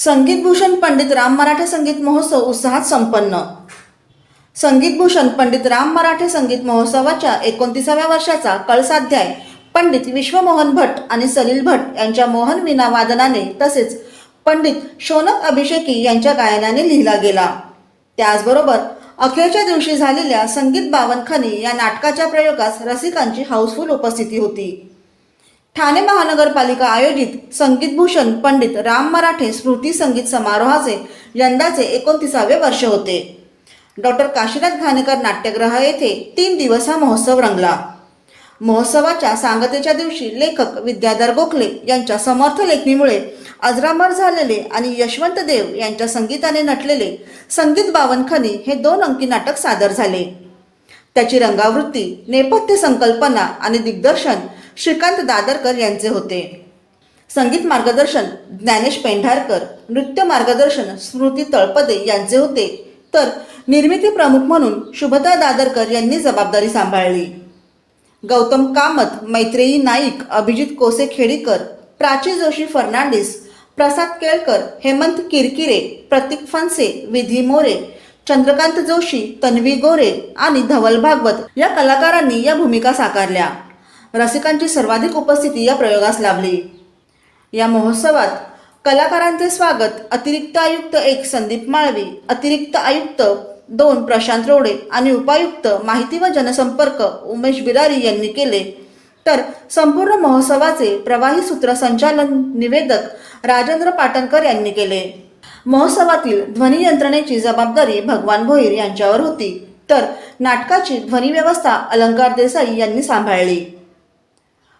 संगीतभूषण पंडित राम मराठे संगीत महोत्सव उत्साहात संपन्न. संगीतभूषण पंडित राम मराठे संगीत महोत्सवाच्या एकोणतीसाव्या वर्षाचा कळसाध्याय पंडित विश्वमोहन भट आणि सलील भट यांच्या मोहन विना वादनाने तसेच पंडित शोनक अभिषेकी यांच्या गायनाने लिहिला गेला. त्याचबरोबर अखेरच्या दिवशी झालेल्या संगीत बावनखनी या नाटकाच्या प्रयोगास रसिकांची हाऊसफुल उपस्थिती होती. ठाणे महानगरपालिका आयोजित संगीतभूषण पंडित राम मराठे स्मृती संगीत समारोहाचे यंदाचे एकोणतीसावे वर्ष होते. डॉक्टर काशीनाथ घाणेकर नाट्यगृह येथे तीन दिवस हा महोत्सव रंगला. महोत्सवाच्या सांगतेच्या दिवशी लेखक विद्याधर गोखले यांच्या समर्थ लेखणीमुळे अजरामर झालेले आणि यशवंत देव यांच्या संगीताने नटलेले संगीत बावनखनी हे दोन अंकी नाटक सादर झाले. त्याची रंगावृत्ती नेपथ्य संकल्पना आणि दिग्दर्शन श्रीकांत दादरकर यांचे होते. संगीत मार्गदर्शन ज्ञानेश पेंढारकर नृत्य मार्गदर्शन स्मृती तळपदे यांचे होते. तर निर्मिती प्रमुख म्हणून शुभदा दादरकर यांनी जबाबदारी सांभाळली. गौतम कामत मैत्रेयी नाईक अभिजित कोसे खेडीकर प्राची जोशी फर्नांडिस प्रसाद केळकर हेमंत किरकिरे प्रतीक फनसे विधी मोरे चंद्रकांत जोशी तन्वी गोरे आणि धवल भागवत या कलाकारांनी या भूमिका साकारल्या. रसिकांची सर्वाधिक उपस्थिती या प्रयोगास लाभली. या महोत्सवात कलाकारांचे स्वागत अतिरिक्त आयुक्त एक संदीप माळवी अतिरिक्त आयुक्त दोन प्रशांत रोडे आणि उपायुक्त माहिती व जनसंपर्क उमेश बिरारी यांनी केले. तर संपूर्ण महोत्सवाचे प्रवाही सूत्रसंचालन निवेदक राजेंद्र पाटणकर यांनी केले. महोत्सवातील ध्वनी यंत्रणेची जबाबदारी भगवान भोईर यांच्यावर होती. तर नाटकाची ध्वनी व्यवस्था अलंकार देसाई यांनी सांभाळली.